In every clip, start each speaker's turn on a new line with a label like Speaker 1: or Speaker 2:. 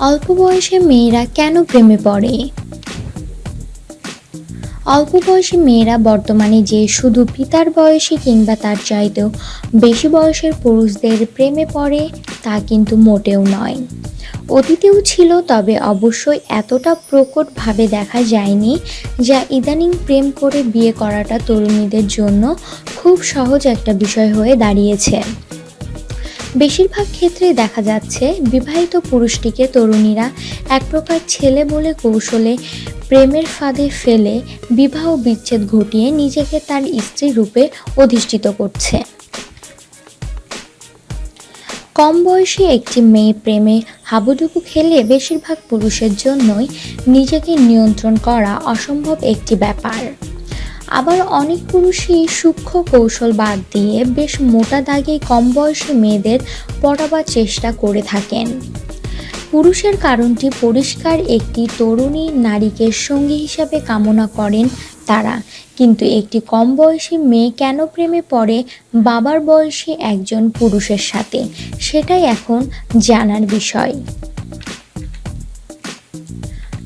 Speaker 1: অল্প বয়সে মেয়েরা কেন প্রেমে পড়ে? অল্প বয়সী মেয়েরা বর্তমানে যে শুধু পিতার বয়সী কিংবা তার চাইতেও বেশি বয়সের পুরুষদের প্রেমে পড়ে, তা কিন্তু মোটেও নয়। অতীতেও ছিল, তবে অবশ্যই এতটা প্রকটভাবে দেখা যায়নি যা ইদানিং প্রেম করে বিয়ে করাটা তরুণীদের জন্য খুব সহজ একটা বিষয় হয়ে দাঁড়িয়েছে। বেশিরভাগ ক্ষেত্রে দেখা যাচ্ছে বিবাহিত পুরুষটিকে তরুণীরা এক প্রকার ছেলে বলে কৌশলে প্রেমের ফাঁদে ফেলে বিবাহ বিচ্ছেদ ঘটিয়ে নিজেকে তার স্ত্রী রূপে অধিষ্ঠিত করছে। কম বয়সী একটি মেয়ে প্রেমে হাবুডুবু খেলে বেশিরভাগ পুরুষের জন্যই নিজেকে নিয়ন্ত্রণ করা অসম্ভব একটি ব্যাপার। আবার অনেক পুরুষই সূক্ষ্ম কৌশল বাদ দিয়ে বেশ মোটা দাগে কম বয়সী মেয়েদের পটাবার চেষ্টা করে থাকেন। পুরুষের কারণটি পরিষ্কার একটি তরুণী নারীকে সঙ্গী হিসাবে কামনা করেন তারা। কিন্তু একটি কম বয়সী মেয়ে কেন প্রেমে পড়ে বাবার বয়সী একজন পুরুষের সাথে? সেটাই এখন জানার বিষয়।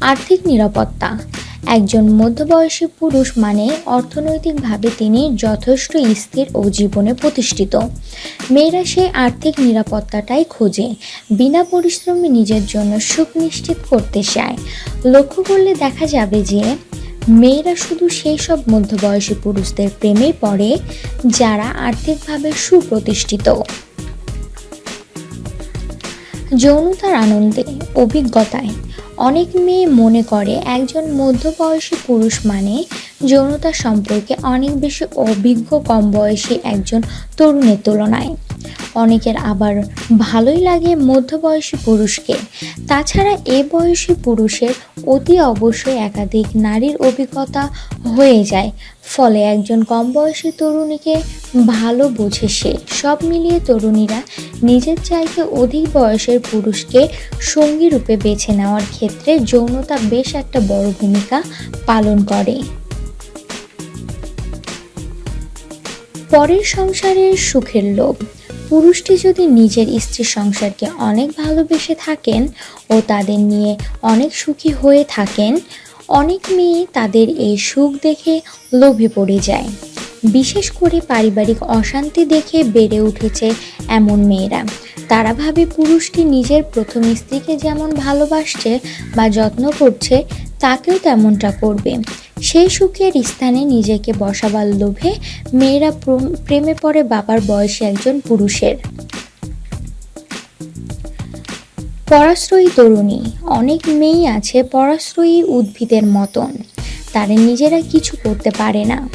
Speaker 1: আর্থিক নিরাপত্তা। একজন মধ্যবয়সী পুরুষ মানে অর্থনৈতিকভাবে তিনি যথেষ্ট স্থির ও জীবনে প্রতিষ্ঠিত। মেয়েরা সেই আর্থিক নিরাপত্তাটাই খোঁজে, বিনা পরিশ্রমে নিজের জন্য সুখ নিশ্চিত করতে চায়। লক্ষ্য করলে দেখা যাবে যে, মেয়েরা শুধু সেই সব মধ্যবয়সী পুরুষদের প্রেমে পড়ে, যারা আর্থিকভাবে সুপ্রতিষ্ঠিত। যৌনতার আনন্দে, অভিজ্ঞতায় অনেক মেয়ে মনে করে একজন মধ্যবয়সী পুরুষ মানে যৌনতা সম্পর্কে অনেক বেশি অভিজ্ঞ কম বয়সী একজন তরুণের তুলনায়। অনেকের আবার ভালোই লাগে মধ্যবয়সী পুরুষকে। তাছাড়া এ বয়সী পুরুষের অতি অবশ্যই একাধিক নারীর অভিজ্ঞতা হয়ে যায়, ফলে একজন কম বয়সী তরুণীকে ভালো বোঝে সে। সব মিলিয়ে তরুণীরা নিজের চাইতে অধিক বয়সের পুরুষকে সঙ্গী রূপে বেছে নেওয়ার ক্ষেত্রে যৌনতা বেশ একটা বড় ভূমিকা পালন করে। পরের সংসারের সুখের লোভ। পুরুষটি যদি নিজের স্ত্রীর সংসারকে অনেক ভালোবেসে থাকেন ও তাদের নিয়ে অনেক সুখী হয়ে থাকেন, অনেক মেয়ে তাদের এই সুখ দেখে লোভে পড়ে যায়। বিশেষ করে পারিবারিক অশান্তি দেখে বেড়ে উঠেছে এমন মেয়েরা। তারা ভাবে পুরুষটি নিজের প্রথম স্ত্রীকে যেমন ভালোবাসছে বা যত্ন করছে, তাকেও তেমনটা করবে। সেই সুখের স্থানে নিজেকে বসাবার লোভে মেয়েরা প্র- প্রেমে পড়ে বাবার বয়সী একজন পুরুষের। পরাশ্রয়ী তরুণী, অনেক মেয়েই আছে পরাশ্রয়ী উদ্ভিদের মতন। তারা নিজেরা কিছু করতে পারে না।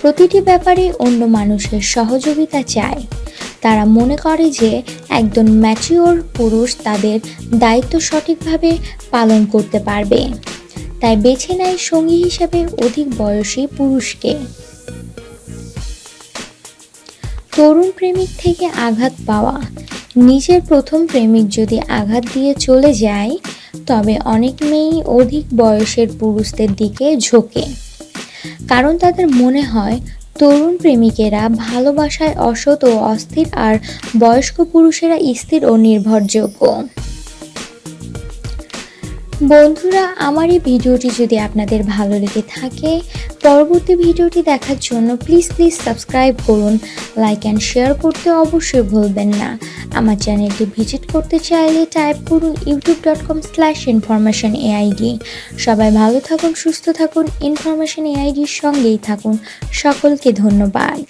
Speaker 1: প্রতিটি ব্যাপারে অন্য মানুষের সহযোগিতা চায়। তারা মনে করে যে একজন ম্যাচিওর পুরুষ তাদের দায়িত্ব সঠিকভাবে পালন করতে পারবে। তাই বেছে নেয় সঙ্গী হিসাবে অধিক বয়সী পুরুষকে। তরুণ প্রেমিক থেকে আঘাত পাওয়া। নিজের প্রথম প্রেমিক যদি আঘাত দিয়ে চলে যায়, তবে অনেক মেয়েই অধিক বয়সের পুরুষদের দিকে ঝোঁকে। কারণ তাদের মনে হয়, তরুণ প্রেমিকেরা ভালোবাসায় অসৎ ও অস্থির আর বয়স্ক পুরুষেরা স্থির ও নির্ভরযোগ্য। বন্ধুরা, আমার এই ভিডিওটি যদি আপনাদের ভালো লেগে থাকে, পরবর্তী ভিডিওটি দেখার জন্য প্লিজ প্লিজ সাবস্ক্রাইব করুন লাইক অ্যান্ড শেয়ার করতে অবশ্যই ভুলবেন না। আমার চ্যানেলটি ভিজিট করতে চাইলে টাইপ করুন YouTube dot com slash information A I D সবাই ভালো থাকুন, সুস্থ থাকুন ইনফরমেশন এআইডির সঙ্গেই থাকুন। সকলকে ধন্যবাদ।